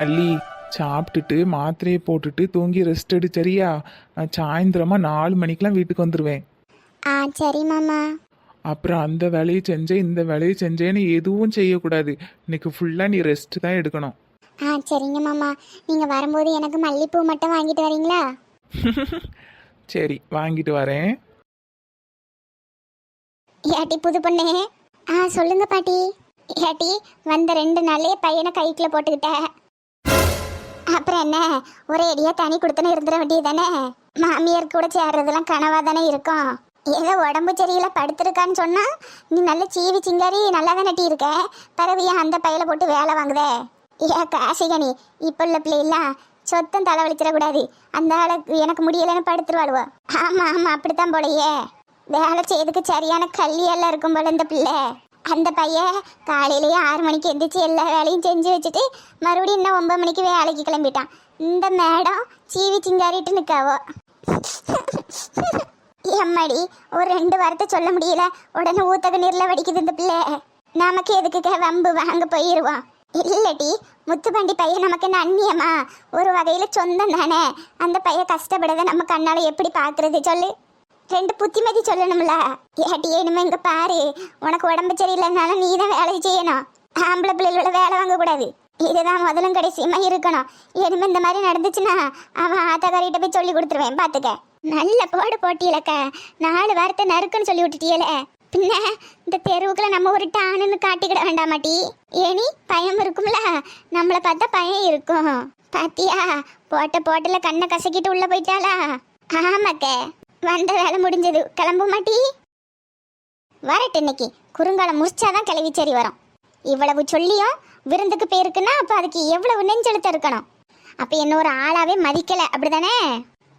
அல்லி சாப்பிட்டுட்டு மாத்திரையை போட்டுட்டு தூங்கி ரெஸ்ட் எடு சரியா? நான் சாயந்தரமா நாலு மணிக்கெல்லாம் வீட்டுக்கு வந்துடுவேன் ஆ சரி மாமா. அப்புறம் அந்த வேலையை செஞ்சேன் இந்த வேலையை செஞ்சேன்னு எதுவும் செய்யக்கூடாது. இன்னைக்கு ஃபுல்லாக நீ ரெஸ்ட் தான் எடுக்கணும். ஆ சரிங்க மாமா. நீங்கள் வரும்போது எனக்கு மல்லிப்பூ மட்டும் வாங்கிட்டு வரீங்களா? சரி வாங்கிட்டு வரேன். ஏட்டி புது பொண்ணே. ஆ சொல்லுங்க பாட்டி. ஏட்டி வந்த ரெண்டு நாளே பையனை கைக்குள்ள போட்டுக்கிட்ட. அப்புறம் என்ன? ஒரே அடியா தனி கொடுத்தனே இருந்துட வேண்டியது தானே மாமியார் கூட சேர்றதெல்லாம் கனவா தானே இருக்கும். ஏதோ உடம்பு சரியில்லை படுத்திருக்கான்னு சொன்னா நீ நல்ல சீவி சிங்காரி நல்லா நட்டி இருக்க? பறவையா அந்த பையில போட்டு வேலை வாங்குதே? ஏ காசிகனி இப்போ உள்ள பிள்ளைலாம் சொத்தம் தலைவலிச்சிடக்கூடாது அந்த ஆளை எனக்கு முடியலைன்னு படுத்துருவாளுவோ. ஆமா ஆமா அப்படித்தான் போலையே. வேலை செய்யறதுக்கு சரியான கல்வியெல்லாம் இருக்கும் போல இந்த பிள்ளை. அந்த பையன் காலையிலேயே ஆறு மணிக்கு எந்திரிச்சு எல்லா வேலையும் செஞ்சு வச்சுட்டு மறுபடியும் இன்னும் ஒன்பது மணிக்கு வேலைக்கு கிளம்பிட்டான். இந்த மேடம் சீவி சிங்காரிட்டு நிற்காவோ எம்மாடி ஒரு ரெண்டு வாரத்தை சொல்ல முடியல. உடனே ஊத்தக நீர்ல வடிக்குது இந்த பிள்ளை. நமக்கு எதுக்கு வம்பு? வாங்க போயிடுவான் இல்லடி முத்துப்பாண்டி பையன் நமக்கு என்ன ஒரு வகையில் சொந்தம் தானே. அந்த பையன் கஷ்டப்படத நம்ம கண்ணால் எப்படி பார்க்குறது? சொல்லு. ரெண்டு புத்திமதி சொல்லணும்ல? ஏட்டி இனிமே இங்க பாரு. உனக்கு உடம்பு சரியில்லைனாலும் நீ தான் வேலை செய்யணும். ஆம்பளை பிள்ளைகளோட வேலை வாங்க கூடாது இதுதான் முதலும் கடைசியுமா இருக்கணும். இனிமே இந்த மாதிரி நடந்துச்சுன்னா அவன் ஆத்தக்காரிட்ட போய் சொல்லி கொடுத்துருவேன் பாத்துக்க. நல்ல போடு போட்டியிலக்க. நாலு வாரத்தை நறுக்குன்னு சொல்லி விட்டுட்டியல. பின்ன இந்த தெருவுக்குள்ள நம்ம ஒரு டானுன்னு காட்டிக்கிட வேண்டாமாட்டி. ஏனி பயம் இருக்கும்ல. நம்மளை பார்த்தா பயம் இருக்கும். பாத்தியா போட்ட போட்டல கண்ணை கசக்கிட்டு உள்ள போயிட்டாளா? ஆமாக்க. வந்த வேலை முடிஞ்சது. கிளம்ப மாட்டி வரட்டு இன்னைக்கு. குறுங்காலம் முடிச்சாதான் கிளவி சரி வரும். இவ்வளவு சொல்லியும் விருந்துக்கு போயிருக்குன்னா அப்போ அதுக்கு எவ்வளவு நெஞ்செழுத்த இருக்கணும்? அப்போ என்ன ஒரு ஆளாவே மதிக்கலை. அப்படிதானே?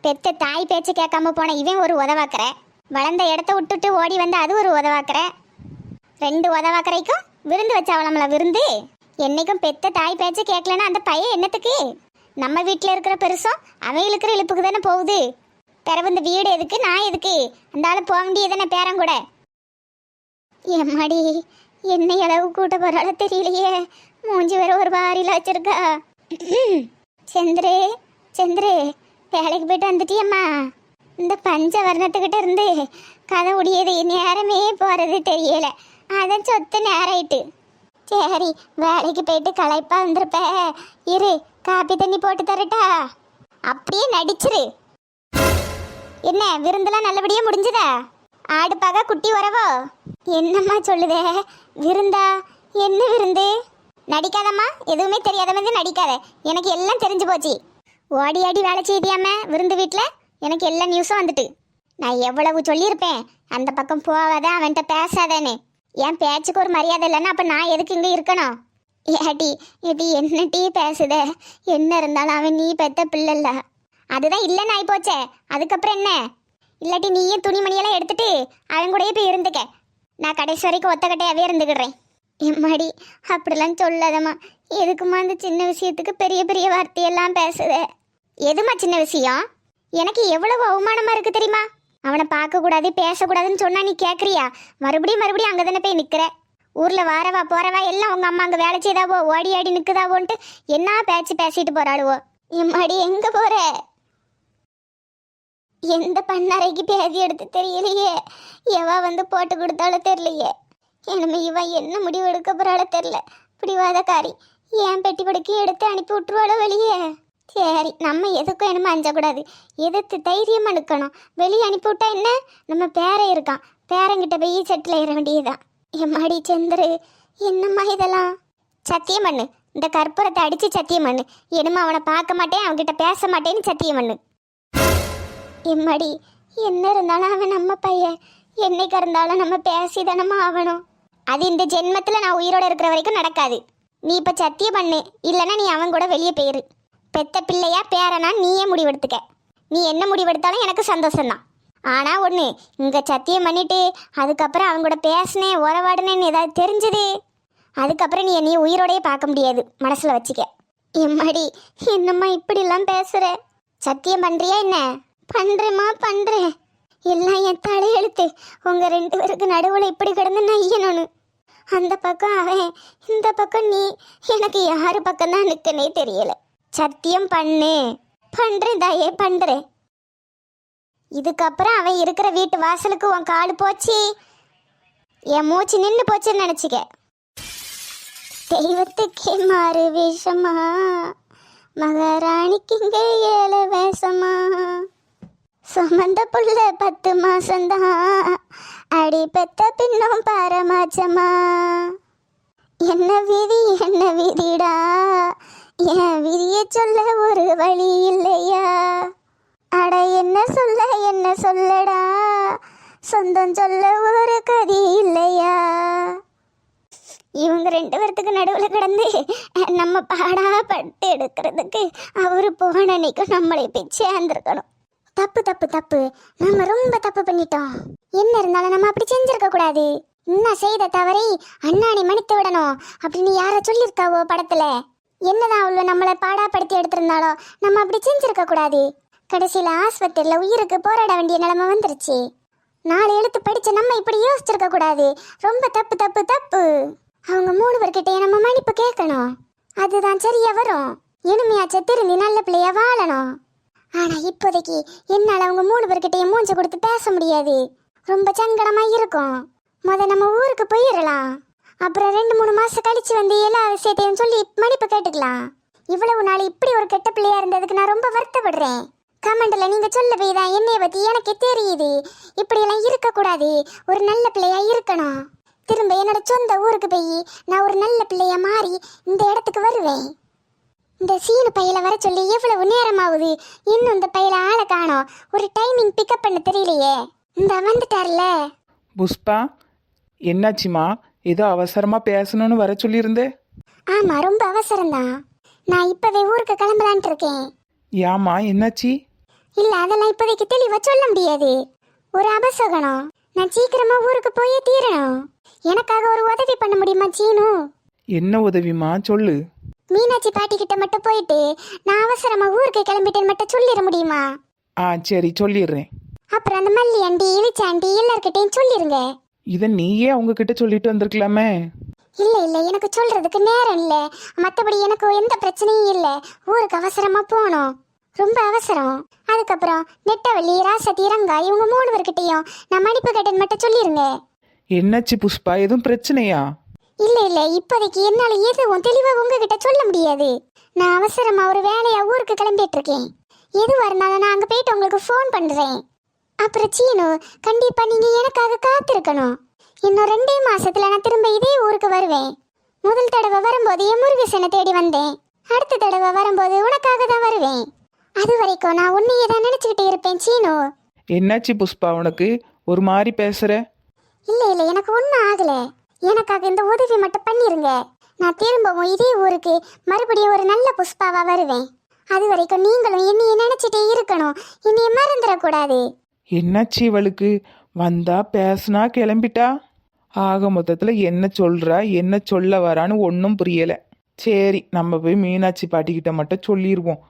பெத்த தாய் பேச்சு கேட்காம போன இவன் ஒரு உதவாக்குற. வளர்ந்த இடத்த விட்டுட்டு ஓடி வந்த அது ஒரு உதவாக்குற. ரெண்டு உதவாக்குறைக்கும் விருந்து வச்சாவளம்ல விருந்து? என்னைக்கும் பெத்த தாய் பேச்சு கேட்கலன்னா அந்த பையன் என்னத்துக்கு? நம்ம வீட்டில் இருக்கிற பெருசும் அவன் இருக்கிற இழுப்புக்கு தானே போகுது. பிறவு இந்த வீடு எதுக்கு? நான் எதுக்கு? அந்த ஆள் போக வேண்டியதானே பேரன் கூட. எம்மாடி என்ன அளவு கூட்ட போறால தெரியலையே. மூஞ்சி வேற ஒரு வாரில வச்சிருக்கா. செந்திரே செந்திரே வேலைக்கு போயிட்டு வந்துட்டியம்மா. இந்த பஞ்ச வர்ணத்துக்கிட்ட இருந்து கதை உடையது நேரமே போறது தெரியல. அதான் சொத்து நேராயிட்டு. சரி வேலைக்கு போயிட்டு களைப்பா வந்திருப்ப. இரு காப்பி தண்ணி போட்டு தரட்டா. அப்படியே நடிச்சிரு. என்ன விருந்தெல்லாம் நல்லபடியா முடிஞ்சதா? ஆடு பாக குட்டி வரவோ என்னம்மா சொல்லுதே? விருந்தா? என்ன விருந்து? நடிக்காதம்மா எதுவுமே தெரியாத மாதிரி நடிக்காத. எனக்கு எல்லாம் தெரிஞ்சு போச்சு. ஓடி ஆடி வேலை செய்தியாம விருந்து வீட்டில் எனக்கு எல்லா நியூஸும் வந்துட்டு. நான் எவ்வளவு சொல்லியிருப்பேன்? அந்த பக்கம் போவாத அவன்கிட்ட பேசாதேன்னு. என் பேச்சுக்கு ஒரு மரியாதை இல்லைன்னா அப்போ நான் எதுக்கு இங்கே இருக்கணும்? ஏடி இப்படி என்ன டீ பேசுதே? என்ன இருந்தாலும் அவன் நீ பெத்த பிள்ளைல்ல அதுதான் இல்லைன்னு ஆயிப்போச்சே. அதுக்கப்புறம் என்ன? இல்லாட்டி நீயும் துணிமணியெல்லாம் எடுத்துட்டு அவன் கூடயே போய் இருந்துக்க. நான் கடைசி வரைக்கும் ஒத்தக்கட்டையாகவே இருந்துக்கிடுறேன். எம்மாடி அப்படிலாம் சொல்லாதம்மா. எதுக்குமா அந்த சின்ன விஷயத்துக்கு பெரிய பெரிய வார்த்தையெல்லாம் பேசுதே? எதுமா சின்ன விஷயம்? எனக்கு எவ்வளவு அவமானமா இருக்கு தெரியுமா? அவனை பார்க்கக்கூடாது பேசக்கூடாதுன்னு சொன்னா நீ கேட்குறியா மறுபடியும் மறுபடியும் அங்கே தானே போய் நிற்கிற ஊரில் வாரவா போறவா எல்லாம் உங்கள் அம்மா அங்கே வேலை செய்தாவோ ஓடி ஆடி நிற்குதாவோன்ட்டு என்ன பேச்சு பேசிட்டு போகிறாளுவோ எம்மாடி எங்கே போகிற எந்த பண்ணறைக்கு பேதி எடுத்து தெரியலையே? எவா வந்து போட்டு கொடுத்தாலும் தெரியலையே. இனிமே இவன் என்ன முடிவு எடுக்க போறாளோ தெரில பிடிவாதக்காரி ஏன் பெட்டி படுக்கி எடுத்து அனுப்பி விட்டுருவாளோ வெளியே? சரி நம்ம எதுக்கும் என்னமோ அஞ்சக்கூடாது. எதிர்த்து தைரியம் நிற்கணும் வெளியே அனுப்பி விட்டா என்ன? நம்ம பேரன் இருக்கான். பேரங்கிட்ட போய் செட்டில் ஏற வேண்டியதுதான். எம்மாடி சந்திரு என்னம்மா இதெல்லாம்? சத்தியம் பண்ணு இந்த கற்பூரத்தை அடித்து சத்தியம் பண்ணு என்னமோ அவனை பார்க்க மாட்டேன் அவன்கிட்ட பேச மாட்டேன்னு சத்தியம் பண்ணு எம்மாடி என்ன இருந்தாலும் அவன் நம்ம பையன். என்னைக்கு இருந்தாலும் நம்ம பேசி தானமா ஆகணும். அது இந்த ஜென்மத்தில் நான் உயிரோடு இருக்கிற வரைக்கும் நடக்காது. நீ இப்போ சத்தியம் பண்ணு இல்லைன்னா நீ அவன் கூட வெளியே போயிரு. பெத்த பிள்ளையா பேரனா நீயே முடிவெடுத்துக்க. நீ என்ன முடிவெடுத்தாலும் எனக்கு சந்தோஷம்தான். ஆனால் ஒன்று இங்கே சத்தியம் பண்ணிட்டு அதுக்கப்புறம் அவங்க கூட பேசினேன் உறவாடினேன்னு ஏதாவது தெரிஞ்சது? அதுக்கப்புறம் நீ என்னைய உயிரோடையே பார்க்க முடியாது மனசில் வச்சுக்க. எம்மாடி என்னம்மா இப்படிலாம் பேசுகிற சத்தியம் பண்ணுறியா என்ன? பண்றேம்மா பண்றேன். எல்லாம் என் தலையெழுத்து உங்க ரெண்டு பேருக்கு நடுவுல இப்படி கிடந்து நையணும்னு அந்த பக்கம் அவன் இந்த பக்கம் நீ. எனக்கு யாரு பக்கம் தான் நிற்கனே தெரியல. சத்தியம் பண்ணு. பண்றேன் தாயே பண்றேன். இதுக்கப்புறம் அவன் இருக்கிற வீட்டு வாசலுக்கு உன் காடு போச்சு. என் மூச்சு நின்று போச்சுன்னு நினச்சிக்க. தெய்வத்துக்கே மாறு வேஷமா. மகாராணிக்கு இங்கே ஏழு வேஷமா. சுமந்த புள்ள பத்து மாசம்தான். அடி பெத்த பின்னும் பாரமாச்சமா என்ன விதி என்ன விதிடா? என் விதிய சொல்ல ஒரு வழி இல்லையா? அட என்ன சொல்ல என்ன சொல்லடா? சொந்தம் சொல்ல ஒரு கதி இல்லையா? இவங்க ரெண்டு பேர்த்துக்கு நடுவில் கிடந்து நம்ம பாடா பட்டு எடுக்கிறதுக்கு அவர் போன நம்மளை போய் சேர்ந்துருக்கணும் தப்பு தப்பு தப்பு. நம்ம ரொம்ப தப்பு பண்ணிட்டோம். என்ன இருந்தாலும் நம்ம அப்படி செஞ்சிருக்க கூடாது. இன்னும் செய்த தவறை அண்ணாணி மன்னித்து விடணும் அப்படின்னு யார சொல்லியிருக்காவோ படத்துல? என்னதான் அவ்வளோ நம்மளை பாடாப்படுத்தி எடுத்திருந்தாலோ நம்ம அப்படி செஞ்சிருக்க கூடாது. கடைசியில் ஆஸ்பத்திரியில் உயிருக்கு போராட வேண்டிய நிலைமை வந்துருச்சு. நாலு எழுத்து படிச்ச நம்ம இப்படி யோசிச்சிருக்க கூடாது. ரொம்ப தப்பு தப்பு தப்பு. அவங்க மூணு பேர்கிட்டயே நம்ம மன்னிப்பு கேட்கணும். அதுதான் சரியா வரும். எளிமையாச்ச திருந்தி நல்ல பிள்ளையா வாழணும். ஆனா இப்போதைக்கு என்னால அவங்க மூணு பேர்கிட்டயும் மூஞ்ச கொடுத்து பேச முடியாது. ரொம்ப சங்கடமா இருக்கும். முத நம்ம ஊருக்கு போயிடலாம் அப்புறம் ரெண்டு மூணு மாசம் கழிச்சு வந்து எல்லா விஷயத்தையும் சொல்லி மன்னிப்பு கேட்டுக்கலாம். இவ்வளவு நாள் இப்படி ஒரு கெட்ட பிள்ளையா இருந்ததுக்கு நான் ரொம்ப வருத்தப்படுறேன். கமெண்ட்ல நீங்க சொல்ல போய் தான் என்னைய பத்தி எனக்கே தெரியுது. இப்படியெல்லாம் இருக்கக்கூடாது. ஒரு நல்ல பிள்ளையா இருக்கணும். திரும்ப என்னோட சொந்த ஊருக்கு போய் நான் ஒரு நல்ல பிள்ளையா மாறி இந்த இடத்துக்கு வருவேன். இந்த சீனு பையில வர சொல்லி எவ்வளவு நேரம் ஆகுது இன்னும் இந்த பையில ஆளை காணோம். ஒரு டைமிங் பிக்கப் பண்ண தெரியலையே. இந்த வந்துட்டார்ல. புஷ்பா என்னாச்சுமா? ஏதோ அவசரமா பேசணும்னு வர சொல்லியிருந்தே. ஆமா ரொம்ப அவசரம்தான். நான் இப்பவே ஊருக்கு கிளம்பலான்ட்டு இருக்கேன். ஏம்மா என்னாச்சு? இல்ல அதெல்லாம் இப்போதைக்கு தெளிவா சொல்ல முடியாது. ஒரு அபசகனம். நான் சீக்கிரமா ஊருக்கு போயே தீரணும். எனக்காக ஒரு உதவி பண்ண முடியுமா சீனு? என்ன உதவிமா சொல்லு. மீனாட்சி பாட்டி கிட்ட மட்டும் போயிட்டு நான் அவசரமா ஊருக்கு கிளம்பிட்டேன்னு மட்டும் சொல்லிட முடியுமா? ஆ சரி சொல்லிடுறேன். அப்புறம் அந்த மல்லி ஆண்டி இழிச்சாண்டி எல்லார்கிட்டையும் சொல்லிருங்க. இதை நீயே அவங்க கிட்ட சொல்லிட்டு வந்திருக்கலாமே? இல்ல இல்ல எனக்கு சொல்றதுக்கு நேரம் இல்ல. மத்தபடி எனக்கு எந்த பிரச்சனையும் இல்ல. ஊருக்கு அவசரமா போகணும். ரொம்ப அவசரம். அதுக்கப்புறம் நெட்டவள்ளி ராசதி ரங்கா இவங்க மூணு பேர்கிட்டயும் நான் மன்னிப்பு கேட்டேன்னு மட்டும் சொல்லிருங்க. என்னாச்சு புஷ்பா? எதுவும் பிரச்சனையா? இல்ல இல்ல இப்போதைக்கு என்னால எதுவும் தெளிவா உங்ககிட்ட சொல்ல முடியாது. நான் அவசரமா ஒரு வேலையா ஊருக்கு கிளம்பிட்டு இருக்கேன் எதுவா இருந்தாலும் நான் அங்க போயிட்டு உங்களுக்கு ஃபோன் பண்றேன். அப்புறம் சீனு கண்டிப்பா நீங்க எனக்காக காத்திருக்கணும். இன்னும் ரெண்டே மாசத்துல நான் திரும்ப இதே ஊருக்கு வருவேன். முதல் தடவை வரும்போது என் முருகேசனை தேடி வந்தேன். அடுத்த தடவை வரும்போது உனக்காக தான் வருவேன். அது வரைக்கும் நான் உன்னையே தான் நினைச்சுக்கிட்டே இருப்பேன் சீனு. என்னாச்சு புஷ்பா உனக்கு? ஒரு மாதிரி பேசுற? இல்ல இல்ல எனக்கு ஒன்றும் ஆகல. எனக்காக இந்த உதவி மட்டும் பண்ணிருங்க. நான் திரும்பவும் இதே ஊருக்கு மறுபடியும் ஒரு நல்ல புஷ்பாவா வருவேன். அது வரைக்கும் நீங்களும் என்னைய நினைச்சிட்டே இருக்கணும். என்னைய மறந்துடக்கூடாது. என்னாச்சு இவளுக்கு? வந்தா பேசுனா கிளம்பிட்டா? ஆக மொத்தத்தில் என்ன சொல்றா என்ன சொல்ல வரான்னு ஒன்றும் புரியல. சரி நம்ம போய் மீனாட்சி பாட்டிக்கிட்ட மட்டும் சொல்லிடுவோம்